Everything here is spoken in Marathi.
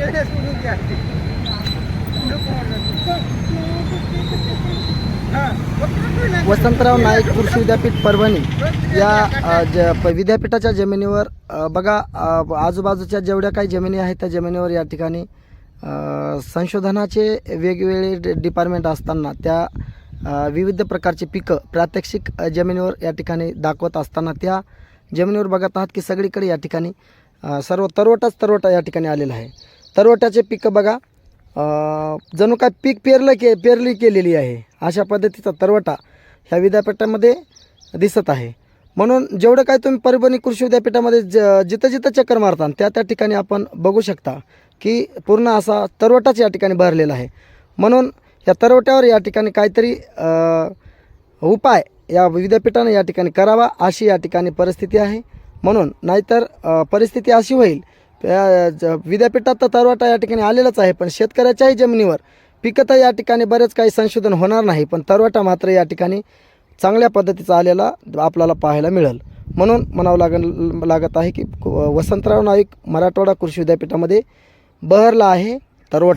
सोडून द्या वसंतराव नाईक कृषी विद्यापीठ परभणी या ज प- विद्यापीठाच्या जमिनीवर बघा आजूबाजूच्या जेवढ्या काही जमिनी आहेत त्या जमिनीवर या ठिकाणी संशोधनाचे वेगवेगळे डिपार्टमेंट असताना त्या विविध प्रकारची पिकं प्रात्यक्षिक जमिनीवर या ठिकाणी दाखवत असताना त्या जमिनीवर बघत आहात की सगळीकडे या ठिकाणी सर्व तरवटाच तरवटा या ठिकाणी आलेला आहे. तरवट्याचे पिकं बघा. जणू काय पीक पेरलं के पेरली केलेली आहे. अशा पद्धतीचा तरवटा ह्या विद्यापीठामध्ये दिसत आहे. म्हणून जेवढं काय तुम्ही परभणी कृषी विद्यापीठामध्ये ज जिथं जिथं चक्कर मारता त्या त्या ठिकाणी आपण बघू शकता की पूर्ण असा तरवटाच या ठिकाणी भरलेला आहे. म्हणून या तरवट्यावर या ठिकाणी काहीतरी उपाय या विद्यापीठाने या ठिकाणी करावा अशी या ठिकाणी परिस्थिती आहे. म्हणून नाहीतर परिस्थिती अशी होईल त्या ज- विद्यापीठात तर तरवाटा या ठिकाणी आलेलाच आहे पण शेतकऱ्याच्याही जमिनीवर पिकं तर या ठिकाणी बरेच काही संशोधन होणार नाही पण तरवाटा मात्र या ठिकाणी चांगल्या पद्धतीचा आलेला आपल्याला पाहायला मिळेल. म्हणून म्हणावं लागण लागत आहे की वसंतराव नाईक मराठवाडा कृषी विद्यापीठामध्ये बहरला आहे तरवट